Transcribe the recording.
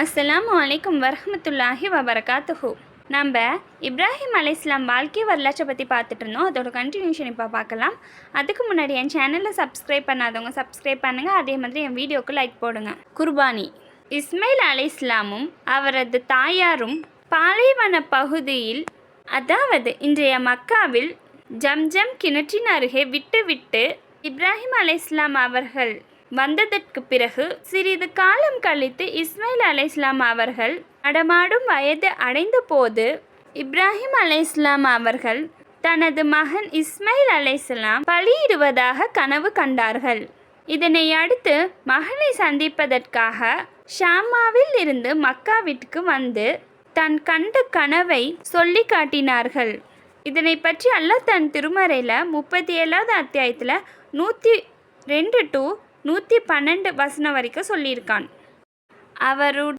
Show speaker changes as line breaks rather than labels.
அஸ்லாம் அலைக்கும் வரமத்துல்லாஹி வபரகாத்துஹூ. நம்ம இப்ராஹிம் அலைஹிஸ்ஸலாம் வாழ்க்கை வரலாற்றை பற்றி பார்த்துட்டு இருந்தோம். அதோட கண்டினியூஷன் இப்போ பார்க்கலாம். அதுக்கு முன்னாடி என் சேனலை சப்ஸ்கிரைப் பண்ணாதவங்க சப்ஸ்கிரைப் பண்ணுங்கள் அதே மாதிரி என் வீடியோக்கு லைக் போடுங்க. குர்பானி. இஸ்மைல் அலைஹிஸ்ஸலாமும் அவரது தாயாரும் பாலைவன பகுதியில் அதாவது இன்றைய மக்காவில் ஜம்ஜம் கிணற்றின் அருகே விட்டு விட்டு இப்ராஹிம் அலைஹிஸ்ஸலாம் அவர்கள் வந்ததற்கு பிறகு சிறிது காலம் கழித்து இஸ்மாயில் அலைஹிஸ்ஸலாம் அவர்கள் நடமாடும் வயது அடைந்தபோது இப்ராஹிம் அலைஹிஸ்ஸலாம் அவர்கள் தனது மகன் இஸ்மாயில் அலைஹிஸ்ஸலாம் பலியிடுவதாக கனவு கண்டார்கள். இதனை அடுத்து மகனை சந்திப்பதற்காக ஷாமாவில் இருந்து மக்காவிற்கு வந்து தன் கண்ட கனவை சொல்லி காட்டினார்கள். இதனை பற்றி அல்லாஹ் தன் திருமறையில் முப்பத்தி ஏழாவது அத்தியாயத்தில் நூற்றி ரெண்டு டு நூற்றி பன்னெண்டு வசனம் வரைக்கும் சொல்லியிருக்கான். அவரு